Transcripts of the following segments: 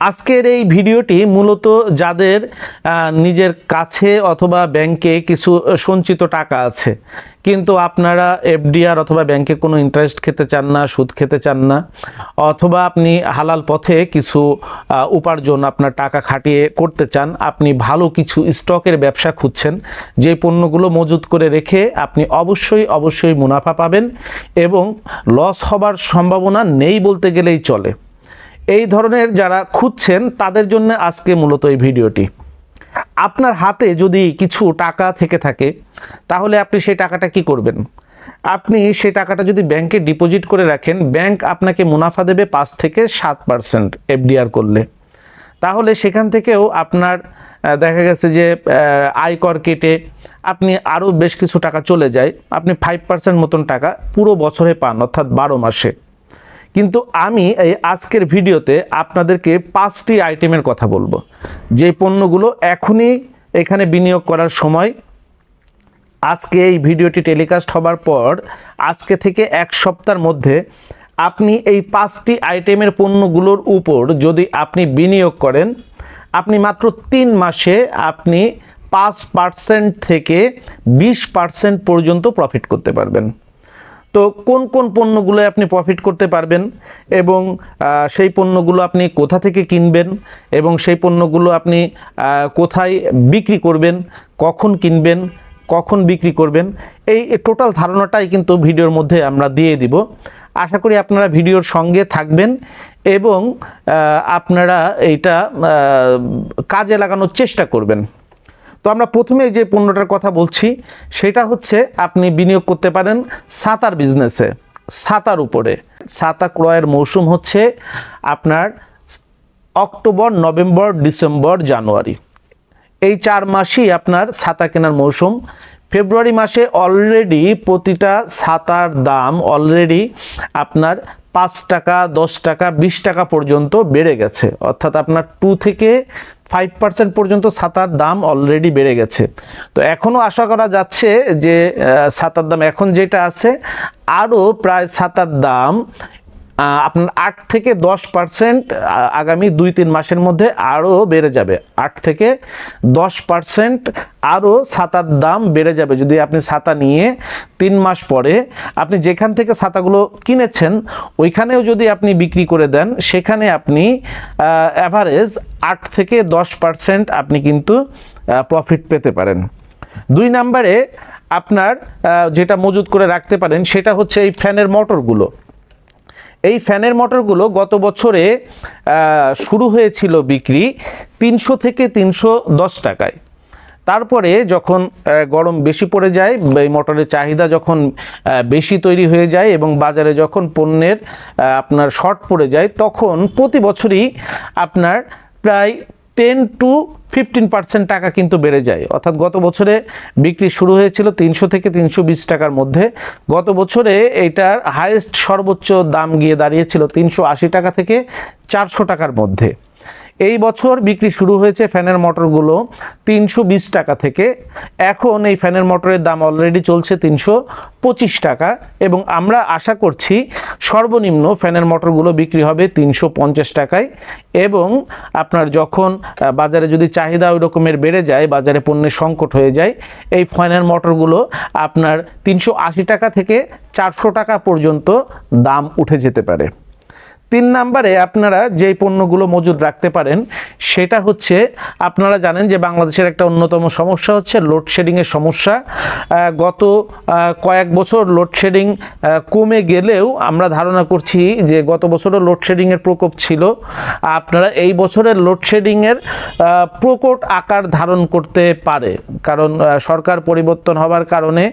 আজকের এই ভিডিওটি মূলত যাদের নিজের কাছে অথবা ব্যাংকে কিছু সঞ্চিত টাকা আছে। কিন্তু আপনারা এফডিআর অথবা ব্যাংকে কোনো ইন্টারেস্ট খেতে চান না, সুদ খেতে চান না, অথবা আপনি হালাল পথে কিছু উপার্জন, আপনার টাকা খাটিয়ে করতে চান, আপনি ভালো কিছু স্টকের ব্যবসা খুঁজছেন, যে পণ্যগুলো মজুত করে রেখে আপনি অবশ্যই অবশ্যই মুনাফা পাবেন এবং লস হবার সম্ভাবনা নেই বলতে গেলেই চলে। এই ধরনের যারা খুঁজছেন, তাদের জন্য আজকে মূলত এই ভিডিওটি। আপনার হাতে যদি কিছু টাকা থেকে থাকে, তাহলে আপনি সেই টাকাটা কি করবেন? আপনি সেই টাকাটা যদি ব্যাংকে ডিপোজিট করে রাখেন, ব্যাংক আপনাকে মুনাফা দেবে পাঁচ থেকে সাত পার্সেন্ট এফডিআর করলে। তাহলে সেখান থেকেও আপনার দেখা গেছে যে আয়কর কেটে আপনি আরও বেশ কিছু টাকা চলে যায়। আপনি ফাইভ পার্সেন্ট মতন টাকা পুরো বছরে পান, অর্থাৎ বারো মাসে। কিন্তু আমি এই আজকের ভিডিওতে আপনাদেরকে পাঁচটি আইটেমের কথা বলব। যে পণ্যগুলো এখনই এখানে বিনিয়োগ করার সময়, আজকে এই ভিডিওটি টেলিকাস্ট হবার পর, আজকে থেকে এক সপ্তাহের মধ্যে আপনি এই পাঁচটি আইটেমের পণ্যগুলোর উপর যদি আপনি বিনিয়োগ করেন, আপনি মাত্র তিন মাসে আপনি পাঁচ পার্সেন্ট থেকে বিশ পার্সেন্ট পর্যন্ত প্রফিট করতে পারবেন। তো কোন কোন পণ্যগুলো আপনি প্রফিট করতে পারবেন এবং সেই পণ্যগুলো আপনি কোথা থেকে কিনবেন এবং সেই পণ্যগুলো আপনি কোথায় বিক্রি করবেন, কখন কিনবেন, কখন বিক্রি করবেন, এই টোটাল ধারণাটাই কিন্তু ভিডিওর মধ্যে আমরা দিয়ে দিব। আশা করি আপনারা ভিডিওর সঙ্গে থাকবেন এবং আপনারা এইটা কাজে লাগানোর চেষ্টা করবেন। তো আমরা প্রথমে যে পণ্যটার কথা বলছি, সেটা হচ্ছে আপনি বিনিয়োগ করতে পারেন সাঁতার বিজনেসে সাঁতার উপরে। ছাতা ক্রয়ের মৌসুম হচ্ছে আপনার অক্টোবর, নভেম্বর, ডিসেম্বর, জানুয়ারি। এই চার মাসই আপনার ছাতা কেনার মৌসুম। ফেব্রুয়ারি মাসে অলরেডি প্রতিটা ছাতার দাম অলরেডি আপনার পাঁচ টাকা, দশ টাকা, বিশ টাকা পর্যন্ত বেড়ে গেছে। অর্থাৎ আপনার টু থেকে ফাইভ পার্সেন্ট পর্যন্ত ছাতার দাম অলরেডি বেড়ে গেছে। তো এখনও আশা করা যাচ্ছে যে ছাতার দাম এখন যেটা আছে, আরও প্রায় ছাতার দাম আপনার আট থেকে দশ পার্সেন্ট আগামী দুই তিন মাসের মধ্যে আরও বেড়ে যাবে। আট থেকে দশ পার্সেন্ট আরও ছাতার দাম বেড়ে যাবে। যদি আপনি ছাতা নিয়ে তিন মাস পরে আপনি যেখান থেকে ছাতাগুলো কিনেছেন, ওইখানেও যদি আপনি বিক্রি করে দেন, সেখানে আপনি অ্যাভারেজ আট থেকে দশ পার্সেন্ট আপনি কিন্তু প্রফিট পেতে পারেন। দুই নম্বরে আপনার যেটা মজুত করে রাখতে পারেন, সেটা হচ্ছে এই ফ্যানের মোটরগুলো। এই ফ্যানের মোটরগুলো গত বছরে শুরু হয়েছিল বিক্রি তিনশো থেকে তিনশো দশ টাকায়। তারপরে যখন গরম বেশি পড়ে যায়, এই মোটরের চাহিদা যখন বেশি তৈরি হয়ে যায় এবং বাজারে যখন পণ্যের আপনার শর্ট পড়ে যায়, তখন প্রতি বছরই আপনার প্রায় টেন টু ফিফটিন পার্সেন্ট টাকা কিন্তু বেড়ে যায়। অর্থাৎ গত বছরে বিক্রি শুরু হয়েছিল তিনশো থেকে তিনশো বিশ টাকার মধ্যে। গত বছরে এইটার হায়েস্ট সর্বোচ্চ দাম গিয়ে দাঁড়িয়েছিল তিনশো আশি টাকা থেকে চারশো টাকার মধ্যে। এই বছর বিক্রি শুরু হয়েছে ফ্যানের মোটরগুলো তিনশো বিশ টাকা থেকে। এখন এই ফ্যানের মোটরের দাম অলরেডি চলছে তিনশো পঁচিশ টাকা এবং আমরা আশা করছি সর্বনিম্ন ফ্যানের মোটরগুলো বিক্রি হবে তিনশো পঞ্চাশ টাকায় এবং আপনার যখন বাজারে যদি চাহিদা ওই রকমের বেড়ে যায়, বাজারে পণ্যের সংকট হয়ে যায়, এই ফ্যানের মোটরগুলো আপনার তিনশো আশি টাকা থেকে চারশো টাকা পর্যন্ত দাম উঠে যেতে পারে। তিন নাম্বারে আপনারা যেই পণ্যগুলো মজুদ রাখতে পারেন, সেটা হচ্ছে আপনারা জানেন যে বাংলাদেশের একটা অন্যতম সমস্যা হচ্ছে লোডশেডিংয়ের সমস্যা। গত কয়েক বছর লোডশেডিং কমে গেলেও আমরা ধারণা করছি যে গত বছরও লোডশেডিংয়ের প্রকোপ ছিল। আপনারা এই বছরের লোডশেডিংয়ের প্রকট আকার ধারণ করতে পারে। কারণ সরকার পরিবর্তন হবার কারণে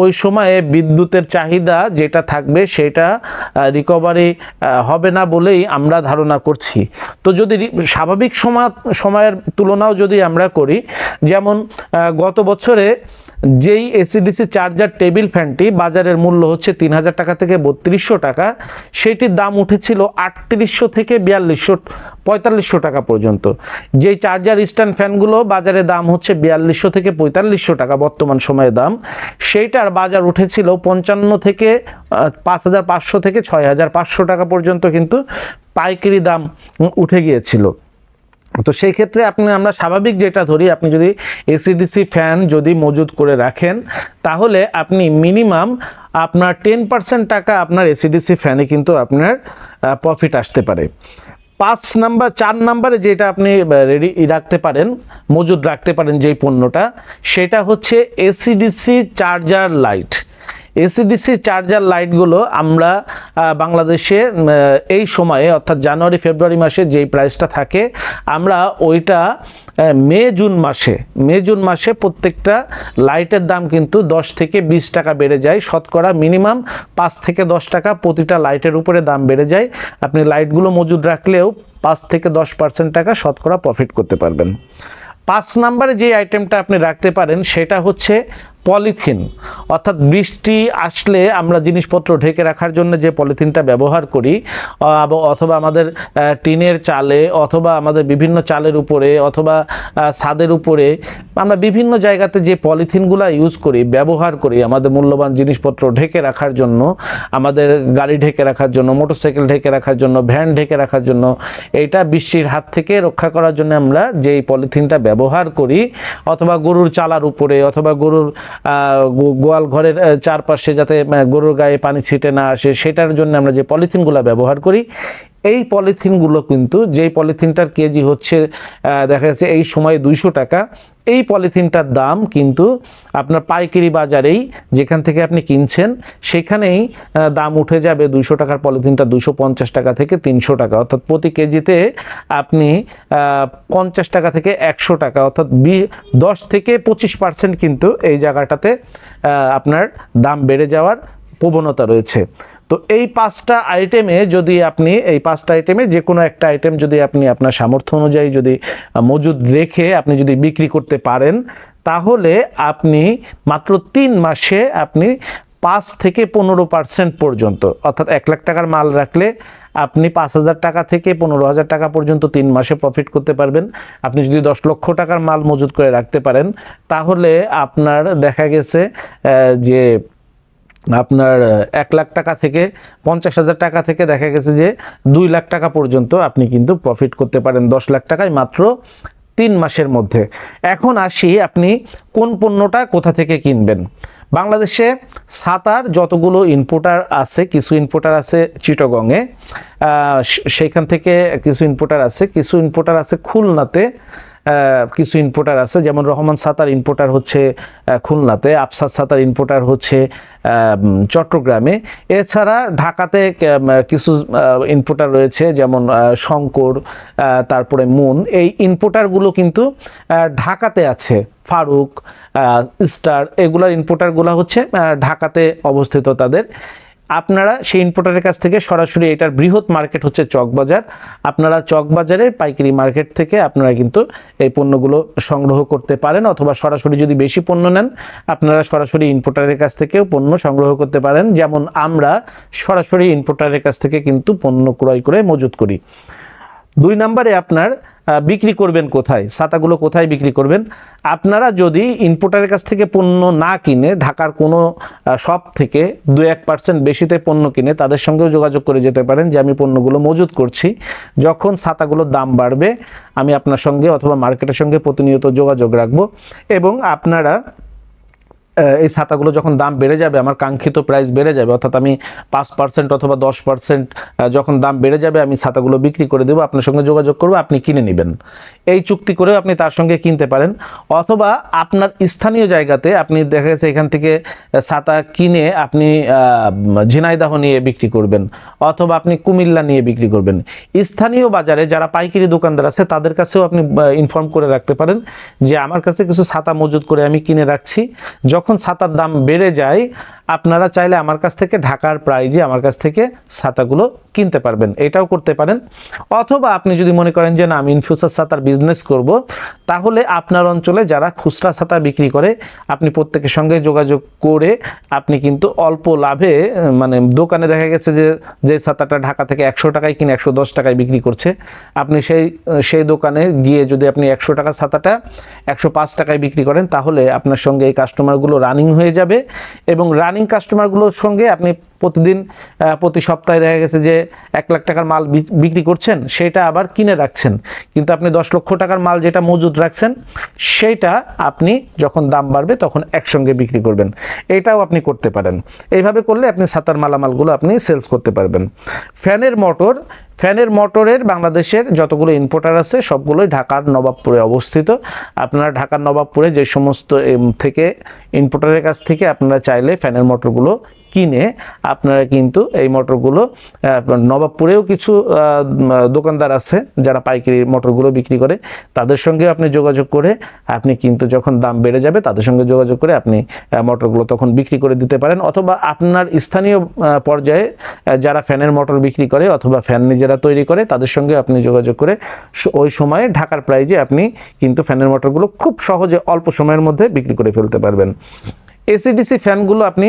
ওই সময়ে বিদ্যুতের চাহিদা যেটা থাকবে সেটা রিকভারি হবে না বলেই আমরা ধারণা করছি। তো যদি স্বাভাবিক সময় সময়ের তুলনাও যদি আমরা করি, যেমন গত বছরে যেই এসিডিসি চার্জার টেবিল ফ্যানটি বাজারের মূল্য হচ্ছে তিন হাজার টাকা থেকে বত্রিশশো টাকা, সেটির দাম উঠেছিল আটত্রিশশো থেকে বিয়াল্লিশশো, পঁয়তাল্লিশশো টাকা পর্যন্ত। যেই চার্জার স্ট্যান্ড ফ্যানগুলো বাজারে দাম হচ্ছে বিয়াল্লিশশো থেকে পঁয়তাল্লিশশো টাকা বর্তমান সময়ে দাম, সেইটার বাজার উঠেছিল পঞ্চান্ন থেকে পাঁচ হাজার পাঁচশো থেকে ছয় হাজার পাঁচশো টাকা পর্যন্ত কিন্তু পাইকারি দাম উঠে গিয়েছিল। তো সেই ক্ষেত্রে আপনি, আমরা স্বাভাবিক যেটা ধরি, আপনি যদি এসিডিসি ফ্যান যদি মজুদ করে রাখেন, তাহলে আপনি মিনিমাম আপনার টেন পার্সেন্ট টাকা আপনার এসিডিসি ফ্যানে কিন্তু আপনার প্রফিট আসতে পারে। পাঁচ নাম্বার, চার নাম্বারে যেটা আপনি রেডি রাখতে পারেন মজুদ রাখতে পারেন যেই পণ্যটা, সেটা হচ্ছে AC DC charger light AC DC charger লাইটগুলো আমরা বাংলাদেশে এই সময়ে, অর্থাৎ জানুয়ারি, ফেব্রুয়ারি মাসে যেই প্রাইসটা থাকে, আমরা ওইটা মে, জুন মাসে, মে, জুন মাসে প্রত্যেকটা লাইটের দাম কিন্তু দশ থেকে বিশ টাকা বেড়ে যায়। শতকরা মিনিমাম পাঁচ থেকে দশ টাকা প্রতিটা লাইটের উপরে দাম বেড়ে যায়। আপনি লাইটগুলো মজুদ রাখলেও পাঁচ থেকে দশ পার্সেন্ট টাকা শতকরা প্রফিট করতে পারবেন। পাঁচ নাম্বারে যে আইটেমটা আপনি রাখতে পারেন, সেটা হচ্ছে পলিথিন। অর্থাৎ বৃষ্টি আসলে আমরা জিনিসপত্র ঢেকে রাখার জন্য যে পলিথিনটা ব্যবহার করি অথবা আমাদের টিনের চালে, অথবা আমাদের বিভিন্ন চালের উপরে, অথবা ছাদের উপরে, আমরা বিভিন্ন জায়গাতে যে পলিথিনগুলো ইউজ করি, ব্যবহার করি, আমাদের মূল্যবান জিনিসপত্র ঢেকে রাখার জন্য, আমাদের গাড়ি ঢেকে রাখার জন্য, মোটরসাইকেল ঢেকে রাখার জন্য, ভ্যান ঢেকে রাখার জন্য, এইটা বৃষ্টির হাত থেকে রক্ষা করার জন্য আমরা যেই পলিথিনটা ব্যবহার করি, অথবা গরুর চালার উপরে, অথবা গরুর গোয়াল ঘরের চারপাশে যাতে গরুর গায়ে পানি ছিটে না আসে, সেটার জন্য আমরা যে পলিথিনগুলো ব্যবহার করি এই পলিথিনগুলো কিন্তু, যেই পলিথিনটার কেজি হচ্ছে দেখা যাচ্ছে এই সময়ে দুইশো টাকা, এই পলিথিনটার দাম কিন্তু আপনার পাইকারি বাজারেই যেখান থেকে আপনি কিনছেন, সেখানেই দাম উঠে যাবে দুইশো টাকার পলিথিনটা দুশো পঞ্চাশ টাকা থেকে তিনশো টাকা। অর্থাৎ প্রতি কেজিতে আপনি পঞ্চাশ টাকা থেকে একশো টাকা, অর্থাৎ বি, দশ থেকে পঁচিশ পার্সেন্ট কিন্তু এই জায়গাটাতে আপনার দাম বেড়ে যাওয়ার প্রবণতা রয়েছে। তো এই পাঁচটা আইটেমে যদি আপনি, এই পাঁচটা আইটেমে যে কোনো একটা আইটেম যদি আপনি আপনার সামর্থ্য অনুযায়ী যদি মজুদ রেখে আপনি যদি বিক্রি করতে পারেন, তাহলে আপনি মাত্র তিন মাসে আপনি পাঁচ থেকে পনেরো পার্সেন্ট পর্যন্ত, অর্থাৎ এক লাখ টাকার মাল রাখলে আপনি পাঁচ হাজার টাকা থেকে পনেরো হাজার টাকা পর্যন্ত তিন মাসে প্রফিট করতে পারবেন। আপনি যদি দশ লক্ষ টাকার মাল মজুদ করে রাখতে পারেন, তাহলে আপনার দেখা গেছে যে আপনার এক লাখ টাকা থেকে পঞ্চাশ হাজার টাকা থেকে দেখা গেছে যে দুই লাখ টাকা পর্যন্ত আপনি কিন্তু প্রফিট করতে পারেন দশ লাখ টাকায় মাত্র তিন মাসের মধ্যে। এখন আসি আপনি কোন পণ্যটা কোথা থেকে কিনবেন? বাংলাদেশে সাতার যতগুলো ইনপুটার আছে, কিছু ইনপুটার আছে চিটগংয়ে সেইখান থেকে কিছু ইনপুটার আছে, কিছু ইনপুটার আছে খুলনাতে। কিছু ইনপোর্টার আছে, যেমন রহমান সাতার ইনপোর্টার হচ্ছে খুলনাতে, আফসার সাতার ইনপোর্টার হচ্ছে চট্টগ্রামে। এছাড়া ঢাকাতে কিছু ইনপোর্টার রয়েছে, যেমন শঙ্কর তারপরে মুন। এই ইনপোর্টারগুলো কিন্তু ঢাকাতে আছে। ফারুক স্টার, এগুলার ইনপোর্টারগুলো হচ্ছে ঢাকাতে অবস্থিত তাদের। আপনারা সেই ইনপোর্টারের কাছ থেকে সরাসরি এটার বৃহৎ মার্কেট হচ্ছে চকবাজার। আপনারা চকবাজারের পাইকারি মার্কেট থেকে আপনারা কিন্তু এই পণ্যগুলো সংগ্রহ করতে পারেন অথবা সরাসরি যদি বেশি পণ্য নেন, আপনারা সরাসরি ইনপোর্টারের কাছ থেকেও পণ্য সংগ্রহ করতে পারেন। যেমন আমরা সরাসরি ইনপোর্টারের কাছ থেকে কিন্তু পণ্য ক্রয় করে মজুত করি। দুই নম্বরে আপনার বিক্রি করবেন কোথায়? ছাতাগুলো কোথায় বিক্রি করবেন? আপনারা যদি ইনপোর্টারের কাছ থেকে পণ্য না কিনে ঢাকার কোনো শপ থেকে দু এক পার্সেন্ট বেশিতে পণ্য কিনে তাদের সঙ্গেও যোগাযোগ করে যেতে পারেন যে আমি পণ্যগুলো মজুত করছি। যখন ছাতাগুলোর দাম বাড়বে, আমি আপনার সঙ্গে অথবা মার্কেটের সঙ্গে প্রতিনিয়ত যোগাযোগ রাখব এবং আপনারা এই ছাতাগুলো যখন দাম বেড়ে যাবে, আমার কাঙ্ক্ষিত প্রাইস বেড়ে যাবে, অর্থাৎ আমি পাঁচ পার্সেন্ট অথবা দশ পার্সেন্ট যখন দাম বেড়ে যাবে, আমি ছাতাগুলো বিক্রি করে দেবো, আপনার সঙ্গে যোগাযোগ করব, আপনি কিনে নেবেন। এই চুক্তি করেও আপনি তার সঙ্গে কিনতে পারেন। অথবা আপনার স্থানীয় জায়গাতে আপনি দেখা গেছে এখান থেকে ছাতা কিনে আপনি ঝিনাইদাহ নিয়ে বিক্রি করবেন, অথবা আপনি কুমিল্লা নিয়ে বিক্রি করবেন। স্থানীয় বাজারে যারা পাইকারি দোকানদার আছে, তাদের কাছেও আপনি ইনফর্ম করে রাখতে পারেন যে, আমার কাছে কিছু ছাতা মজুত করে আমি কিনে রাখছি। যখন ছাতার দাম বেড়ে যায় আপনারা চাইলে আমার কাছ থেকে ঢাকার প্রাইজে আমার কাছ থেকে ছাতাগুলো কিনতে পারবেন, এটাও করতে পারেন। অথবা আপনি যদি মনে করেন যে না, আমি ইনফিউচার ছাতার বিজনেস করব, তাহলে আপনার অঞ্চলে যারা খুচরা ছাতা বিক্রি করে, আপনি প্রত্যেকের সঙ্গে যোগাযোগ করে আপনি কিন্তু অল্প লাভে মানে দোকানে দেখা গেছে যে যে ছাতাটা ঢাকা থেকে একশো টাকায় কিনে একশো দশ টাকায় বিক্রি করছে, আপনি সেই সেই দোকানে গিয়ে যদি আপনি একশো টাকার ছাতাটা একশো পাঁচ টাকায় বিক্রি করেন, তাহলে আপনার সঙ্গে এই কাস্টমারগুলো রানিং হয়ে যাবে এবং রানিং কাস্টমারগুলোর সঙ্গে আপনি প্রতিদিন প্রতি সপ্তাহে দেখা গেছে যে এক লাখ টাকার মাল বিক্রি করছেন, সেটা আবার কিনে রাখছেন। কিন্তু আপনি দশ লক্ষ টাকার মাল যেটা মজুদ রাখছেন সেইটা আপনি যখন দাম বাড়বে তখন একসঙ্গে বিক্রি করবেন। এটাও আপনি করতে পারেন। এইভাবে করলে আপনি ছাতার মালামালগুলো আপনি সেলস করতে পারবেন। ফ্যানের মোটর, ফ্যানের মোটরের বাংলাদেশের যতগুলো ইম্পোর্টার আছে, সবগুলোই ঢাকার নবাবপুরে অবস্থিত। আপনারা ঢাকার নবাবপুরে যে সমস্ত থেকে ইম্পোর্টারের কাছ থেকে আপনারা চাইলে ফ্যানের মোটরগুলো কিনে আপনারা কিন্তু এই মোটরগুলো নবাবপুরেও কিছু দোকানদার আছে যারা পাইকারি মোটরগুলো বিক্রি করে, তাদের সঙ্গে আপনি যোগাযোগ করে আপনি কিন্তু যখন দাম বেড়ে যাবে তাদের সঙ্গে যোগাযোগ করে আপনি মোটরগুলো তখন বিক্রি করে দিতে পারেন। অথবা আপনার স্থানীয় পর্যায়ে যারা ফ্যানের মোটর বিক্রি করে অথবা ফ্যান নিজেরা তৈরি করে, তাদের সঙ্গে আপনি যোগাযোগ করে ওই সময়ে ঢাকার প্রাইজে আপনি কিন্তু ফ্যানের মোটরগুলো খুব সহজে অল্প সময়ের মধ্যে বিক্রি করে ফেলতে পারবেন। এসিডিসি ফ্যানগুলো আপনি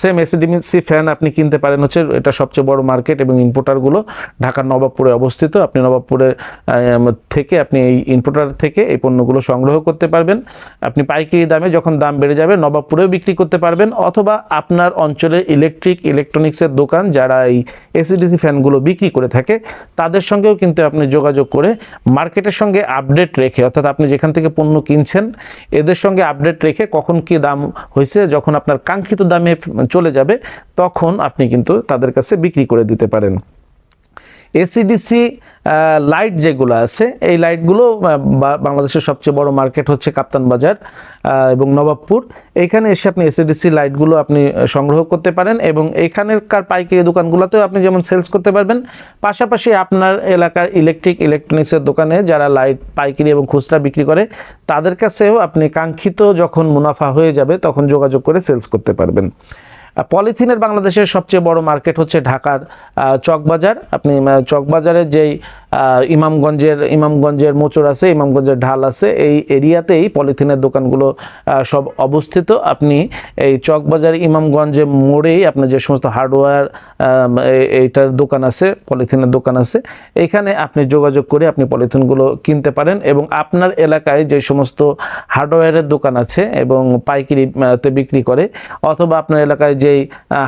সেম এসিডিসি ফ্যান আপনি কিনতে পারেন। হচ্ছে এটা সবচেয়ে বড় মার্কেট এবং ইম্পোর্টারগুলো ঢাকার নবাবপুরে অবস্থিত। আপনি নবাবপুরে থেকে আপনি এই ইম্পোর্টার থেকে এই পণ্যগুলো সংগ্রহ করতে পারবেন। আপনি পাইকারি দামে যখন দাম বেড়ে যাবে, নবাবপুরেও বিক্রি করতে পারবেন। অথবা আপনার অঞ্চলে ইলেকট্রিক ইলেকট্রনিক্সের দোকান যারা এই এসিডিসি ফ্যানগুলো বিক্রি করে থাকে, তাদের সঙ্গেও কিন্তু আপনি যোগাযোগ করে মার্কেটের সঙ্গে আপডেট রেখে, অর্থাৎ আপনি যেখান থেকে পণ্য কিনছেন, এদের সঙ্গে আপডেট রেখে কখন কি দাম হয়েছে, যখন আপনার কাঙ্ক্ষিত দামে চলে যাবে তখন আপনি কিন্তু তাদের কাছে বিক্রি করে দিতে পারেন। এসিডিসি লাইট যেগুলো আছে, এই লাইটগুলো বাংলাদেশের সবচেয়ে বড় মার্কেট হচ্ছে কাপ্তান বাজার এবং নবাবপুর। এখানে এসে আপনি এসিডিসি লাইটগুলো আপনি সংগ্রহ করতে পারেন এবং এখানেরকার পাইকারি দোকানগুলোতেও আপনি যেমন সেলস করতে পারবেন। পাশাপাশি আপনার এলাকার ইলেকট্রিক ইলেকট্রনিক্সের দোকানে যারা লাইট পাইকারি এবং খুচরা বিক্রি করে, তাদের কাছেও আপনি কাঙ্ক্ষিত যখন মুনাফা হয়ে যাবে, তখন যোগাযোগ করে সেলস করতে পারবেন। পলিথিনের বাংলাদেশের সবচেয়ে বড় মার্কেট হচ্ছে ঢাকার চকবাজার। আপনি চকবাজারের যেই ইমামগঞ্জের ইমামগঞ্জের মোচর আছে ইমামগঞ্জের ঢাল আছে এই এরিয়াতেই পলিথিনের দোকানগুলো সব অবস্থিত। আপনি এই চকবাজার ইমামগঞ্জে মোড়েই আপনার যে সমস্ত হার্ডওয়্যার এইটার দোকান আছে পলিথিনের দোকান আছে এখানে আপনি যোগাযোগ করে আপনি পলিথিনগুলো কিনতে পারেন এবং আপনার এলাকায় যে সমস্ত হার্ডওয়্যারের দোকান আছে এবং পাইকারি আহ, তে বিক্রি করে অথবা আপনার এলাকায় যেই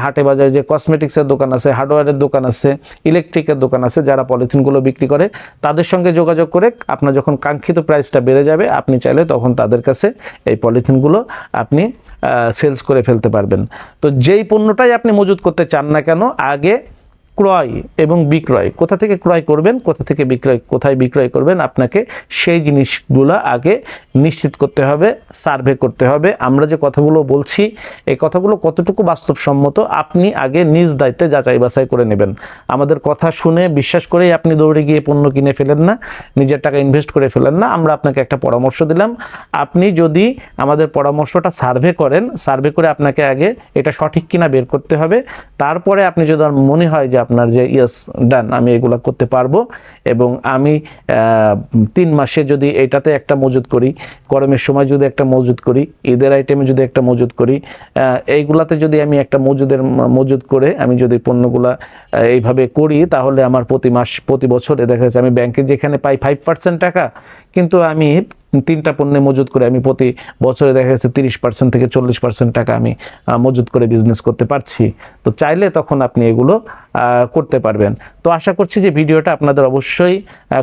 হাটে বাজারে যে কসমেটিক্সের দোকান আছে হার্ডওয়্যারের দোকান আছে ইলেকট্রিকের দোকান আছে যারা পলিথিনগুলো বিক্রি করে তাদের সঙ্গে যোগাযোগ করে আপনার যখন কাঙ্ক্ষিত প্রাইসটা বেড়ে যাবে, আপনি চাইলে তখন তাদের কাছে এই পলিথিনগুলো আপনি সেলস করে ফেলতে পারবেন। তো যেই পণ্যটাই আপনি মজুত করতে চান না কেন, আগে ক্রয় এবং বিক্রয়। কোথা থেকে ক্রয় করবেন, কোথা থেকে বিক্রয়, কোথায় বিক্রয় করবেন, আপনাকে সেই জিনিসগুলো আগে নিশ্চিত করতে হবে, সার্ভে করতে হবে। আমরা যে কথাগুলো বলছি, এই কথাগুলো কতটুকু বাস্তবসম্মত, আপনি আগে নিজ দায়িত্বে যাচাই বাছাই করে নেবেন। আমাদের কথা শুনে বিশ্বাস করেই আপনি দৌড়ে গিয়ে পণ্য কিনে ফেলেন না, নিজের টাকা ইনভেস্ট করে ফেলেন না। আমরা আপনাকে একটা পরামর্শ দিলাম। আপনি যদি আমাদের পরামর্শটা সার্ভে করেন, সার্ভে করে আপনাকে আগে এটা সঠিক কিনা বের করতে হবে। তারপরে আপনি যদি মনে হয় যে আপনার যে, ইয়েস, ডান, আমি এগুলা করতে পারব। এবং আমি তিন মাসে যদি এটাতে একটা মজুদ করি, গরমের সময় যদি একটা মজুদ করি, ঈদের আইটেমে যদি একটা মজুদ করি এইগুলাতে যদি আমি একটা মজুদের, মজুদ করে আমি যদি পণ্যগুলা এইভাবে করি, তাহলে আমার প্রতি মাস, প্রতি বছরে দেখা যাচ্ছে আমি ব্যাংকে যেখানে পাই ফাইভ পার্সেন্ট টাকা, কিন্তু আমি তিনটা পণ্যে মজুদ করে আমি প্রতি বছরে দেখা যাচ্ছে তিরিশ পার্সেন্ট থেকে চল্লিশ পার্সেন্ট টাকা আমি মজুদ করে বিজনেস করতে পারছি। তো চাইলে তখন আপনি এগুলো করতে পারবেন। তো আশা করছি যে ভিডিওটা আপনাদের অবশ্যই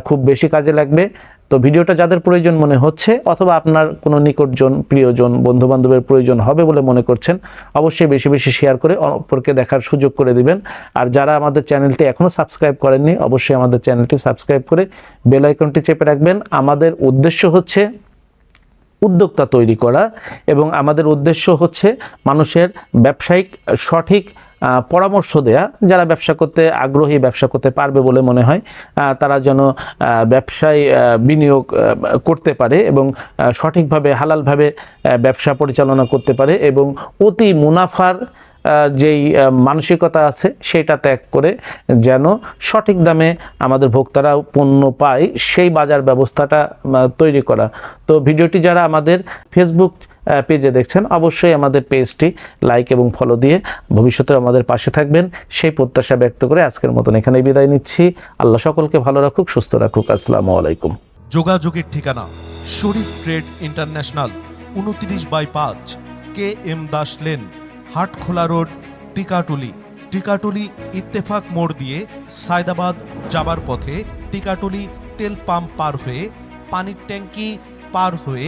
খুব বেশি কাজে লাগবে। তো ভিডিওটা যাদের প্রয়োজন মনে হচ্ছে, অথবা আপনার কোনো নিকটজন, প্রিয়জন বন্ধু বান্ধবের প্রয়োজন হবে বলে মনে করছেন, অবশ্যই বেশি বেশি শেয়ার করে অপরকে দেখার সুযোগ করে দিবেন। আর যারা আমাদের চ্যানেলটি এখনও সাবস্ক্রাইব করেননি, অবশ্যই আমাদের চ্যানেলটি সাবস্ক্রাইব করে বেল আইকনটি চেপে রাখবেন। আমাদের উদ্দেশ্য হচ্ছে উদ্যোক্তা তৈরি করা এবং আমাদের উদ্দেশ্য হচ্ছে মানুষের ব্যবসায়িক, সঠিক পরামর্শ দেয়া, যারা ব্যবসা করতে আগ্রহী ব্যবসা করতে পারবে বলে মনে হয় তারা যেন ব্যবসায় বিনিয়োগ করতে পারে এবং সঠিকভাবে, হালালভাবে ব্যবসা পরিচালনা করতে পারে এবং অতি মুনাফার যেই মানসিকতা আছে সেটা ত্যাগ করে যেন সঠিক দামে আমাদের ভোক্তারা পণ্য পায়, সেই বাজার ব্যবস্থাটা তৈরি করা। তো ভিডিওটি যারা আমাদের ফেসবুক পেজে দেখছেন, অবশ্যই আমাদের পেজটি লাইক এবং ফলো দিয়ে ভবিষ্যতে আমাদের পাশে থাকবেন। সেই প্রত্যাশা ব্যক্ত করে আজকের মতন এখানে বিদায় নিচ্ছি। আল্লাহ সকলকে ভালো রাখুক, সুস্থ রাখুক। আসসালামু আলাইকুম। যোগাযোগের ঠিকানা শরীফ ট্রেড ইন্টারন্যাশনাল, উনত্রিশ বাই পাঁচ, K M Das lane, Hatkhola road, Tikatuli. Tikatuli Ittefaq মোড় দিয়ে সায়দাবাদ যাবার পথে টিকাটুলি তেল পাম্প পার হয়ে, পানির ট্যাঙ্কি পার হয়ে